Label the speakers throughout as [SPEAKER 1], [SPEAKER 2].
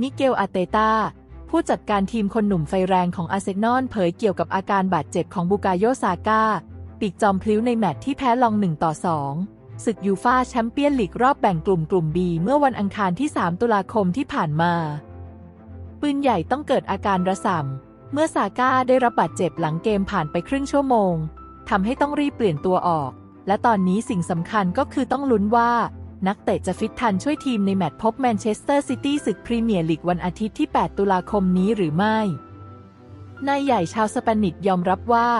[SPEAKER 1] มิเกลอาเตตาผู้จัดการทีมคนหนุ่มไฟแรงของอาร์เซนอลเผยเกี่ยวกับอาการบาดเจ็บของบูกาโยซาก้า ปีกจอมพลิ้วในแมตช์ที่แพ้ลอง1ต่อ2ศึกยูฟาแชมเปี้ยนลีกรอบแบ่งกลุ่มกลุ่มบีเมื่อวันอังคารที่ 3 ตุลาคมที่ผ่านมา ปืนใหญ่ต้องเกิดอาการระส่ำเมื่อซาก้าได้รับบาดเจ็บหลังเกมผ่านไปครึ่งชั่วโมงทำให้ต้องรีบเปลี่ยนตัวออก และตอนนี้สิ่งสำคัญก็คือต้องลุ้นว่า นักเตะจะฟิตทันช่วยทีมในแมตช์พบแมนเชสเตอร์ซิตี้ศึกพรีเมียร์ลีกวันอาทิตย์ที่ 8 ตุลาคมนี้หรือไม่ นายใหญ่ชาวสเปนิชยอมรับว่า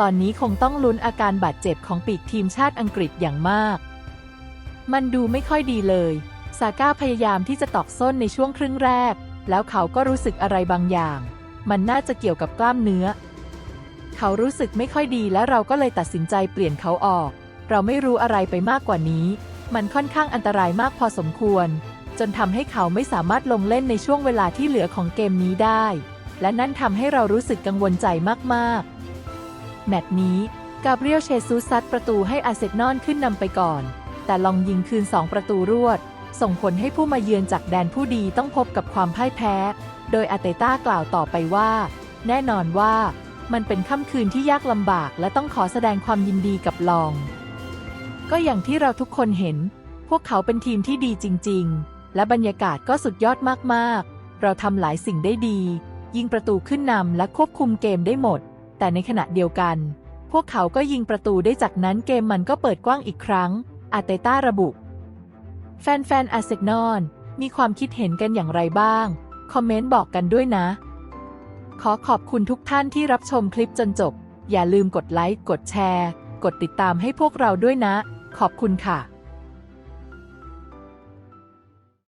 [SPEAKER 1] ตอนนี้คงต้องลุ้นอาการบาดเจ็บของปีกทีมชาติอังกฤษอย่างมาก มันดูไม่ค่อยดีเลย ซาก้าพยายามที่จะตอกส้นในช่วงครึ่งแรก แล้วเขาก็รู้สึกอะไรบางอย่าง มันน่าจะเกี่ยวกับกล้ามเนื้อ เขารู้สึกไม่ค่อยดีและเราก็เลยตัดสินใจเปลี่ยนเขาออก เราไม่รู้อะไรไปมากกว่านี้ มันค่อนข้างอันตรายมากพอสมควร จนทำให้เขาไม่สามารถลงเล่นในช่วงเวลาที่เหลือของเกมนี้ได้ และนั่นทำให้เรารู้สึกกังวลใจมากๆ แมตช์นี้กาเบรียลเชซูซัดประตูให้อาเซนอลขึ้นนำไปก่อน แต่ลองยิงคืน 2 ประตูรวด ส่งผลให้ผู้มาเยือนจากแดนผู้ดีต้องพบกับความพ่ายแพ้ โดยอาเตต้ากล่าวต่อไปว่า แน่นอนว่ามันเป็นค่ำคืนที่ยากลำบากและต้องขอแสดงความยินดีกับลอง ก็อย่างที่เราทุกคนเห็น พวกเขาเป็นทีมที่ดีจริง ๆ และบรรยากาศก็สุดยอดมากๆ เราทำหลายสิ่งได้ดี ยิงประตูขึ้นนำและควบคุมเกมได้หมด แต่ในขณะเดียวกัน พวกเขาก็ยิงประตูได้จากนั้นเกมมันก็เปิดกว้างอีกครั้ง อาเตต้าระบุ แฟนๆอาร์เซนอลมีความคิดเห็นกันอย่างไรบ้าง คอมเมนต์บอกกันด้วยนะ ขอขอบคุณทุกท่านที่รับชมคลิปจนจบ อย่าลืมกดไลค์ กดแชร์ กดติดตามให้พวกเราด้วยนะ ขอบคุณค่ะ